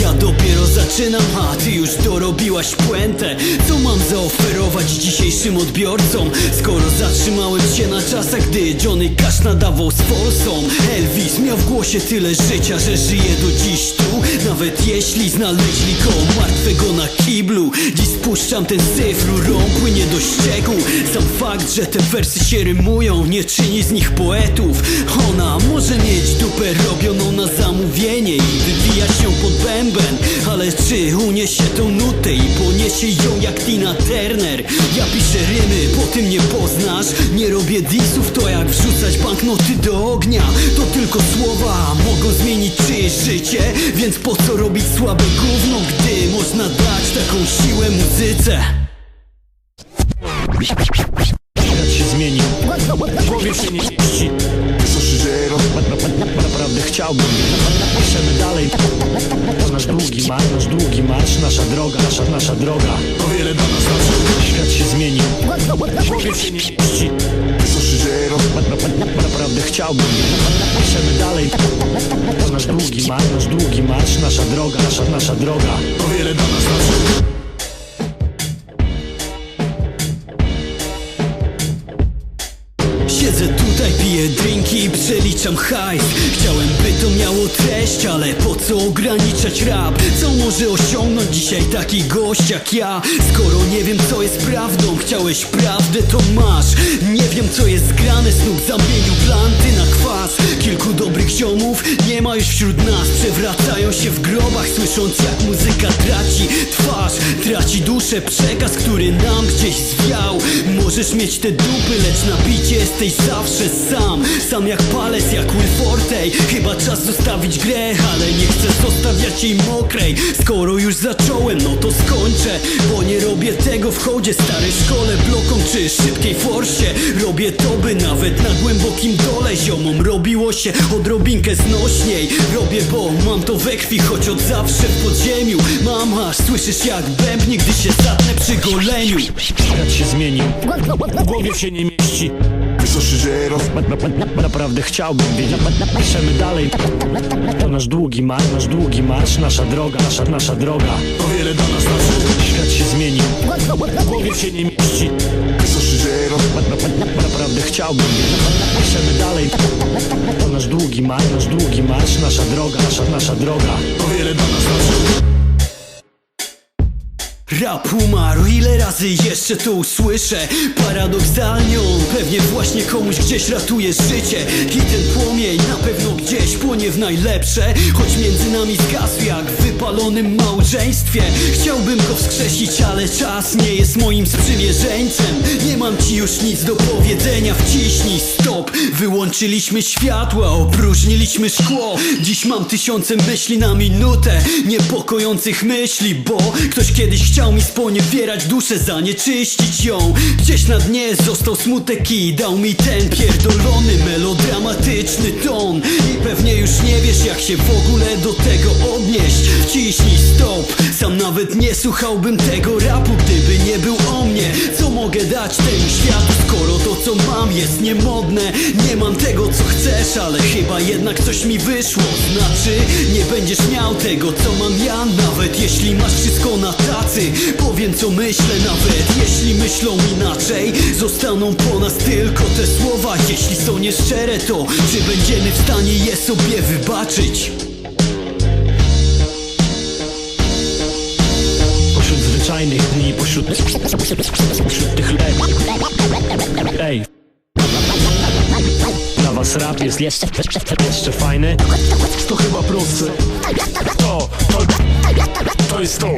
Ja dopiero zaczynam, a ty już dorobiłaś puentę. Co mam zaoferować dzisiejszym odbiorcom? Skoro zatrzymałem się na czasach, gdy Johnny Cash nadawał z forsą. Elvis miał w głosie tyle życia, że żyje do dziś tu. Nawet jeśli znaleźli koło martwego na kiblu Dziś spuszczam ten syf, rurą płynie do ścieku. Sam fakt, że te wersy się rymują Nie czyni z nich poetów. Ona może mieć dupę robioną na zamówienie I wywijać się pod bęben Ale czy uniesie tą nutę i poniesie ją jak Tina Turner? Ja piszę rymy, po tym nie poznasz. Nie robię disów, to jak wrzucać banknoty do ognia. To tylko słowa, mogą zmienić czyjeś życie. Więc po co robić słabe gówno, gdy można dać taką siłę muzyce? Świat się zmienił W głowie się nie mieści. Co się dzieje? Naprawdę chciałbym Piszemy dalej. To nasz długi marsz, nasz długi marsz Nasza droga, nasza, nasza droga. To wiele dla nas znaczy Świat się zmienił. W głowie się nie Co się dzieje? Naprawdę chciałbym. Piszemy dalej. To nasz długi marsz, nasz długi marsz Nasza droga, nasza, nasza droga. To wiele dla nas znaczy Siedzę tutaj, piję drinki i przeliczam hajs Chciałem by to miało treść, ale po co ograniczać rap? Co może osiągnąć dzisiaj taki gość jak ja? Skoro nie wiem co jest prawdą, chciałeś prawdę to masz Nie wiem co jest grane, snuk zamienił planty już wśród nas. Przewracają się w grobach, słysząc jak muzyka traci twarz. Traci duszę, przekaz, który nam gdzieś zwiał. Możesz mieć te dupy, lecz na bicie jesteś zawsze sam. Sam jak palec, jak Will Forte. Chyba czas zostawić grę, ale nie chcę zostawiać jej mokrej. Skoro już zacząłem, no to skończę Bo nie robię tego w chodzie starej szkole Bloką czy szybkiej forsie. Robię to, by nawet na głębokim dole Ziomom robiło się odrobinkę znośniej Robię, bo mam to we krwi, choć od zawsze w podziemiu. Mam aż słyszysz jak bębnie, gdy się zatnę przy goleniu. Świat się zmienił W głowie się nie mieści. Co się dzieje? Naprawdę chciałbym wiedzieć. Piszemy dalej. To nasz długi marsz, nasz długi marsz Nasza droga, nasza, nasza droga. To wiele dla nas znaczy. Świat się zmienił W głowie się nie mieści. Co się dzieje? Naprawdę chciałbym wiedzieć Piszemy dalej. To nasz długi marsz, nasz długi marsz Nasza droga, nasza, nasza droga. To wiele dla nas znaczy Rap umarł, ile razy jeszcze to usłyszę? Paradoksalnie pewnie właśnie komuś gdzieś ratuje życie. I ten płonie w najlepsze Choć między nami zgasł jak w wypalonym małżeństwie. Chciałbym go wskrzesić, ale czas nie jest moim sprzymierzeńcem. Nie mam ci już nic do powiedzenia, wciśnij stop. Wyłączyliśmy światła, opróżniliśmy szkło. Dziś mam tysiące myśli na minutę Niepokojących myśli, bo ktoś kiedyś chciał mi sponiewierać duszę, zanieczyścić ją. Gdzieś na dnie został smutek i dał mi ten pierdolony melodramatyczny ton. I pewnie już nie wiesz jak się w ogóle do tego odnieść. Wciśnij stop, sam nawet nie słuchałbym tego rapu Gdyby nie był o mnie, co mogę dać temu światu Skoro to co mam jest niemodne? Nie mam tego co chcesz, ale chyba jednak coś mi wyszło. Znaczy, nie będziesz miał tego co mam ja Nawet jeśli masz wszystko na tacy Powiem co myślę nawet. Jeśli myślą inaczej Zostaną po nas tylko te słowa. Jeśli są nieszczere to czy będziemy w stanie je sobie wybaczyć? Pośród zwyczajnych dni Pośród, pośród tych leg Ej was rap jest jeszcze, jeszcze fajny. To chyba proste. To, to, to jest to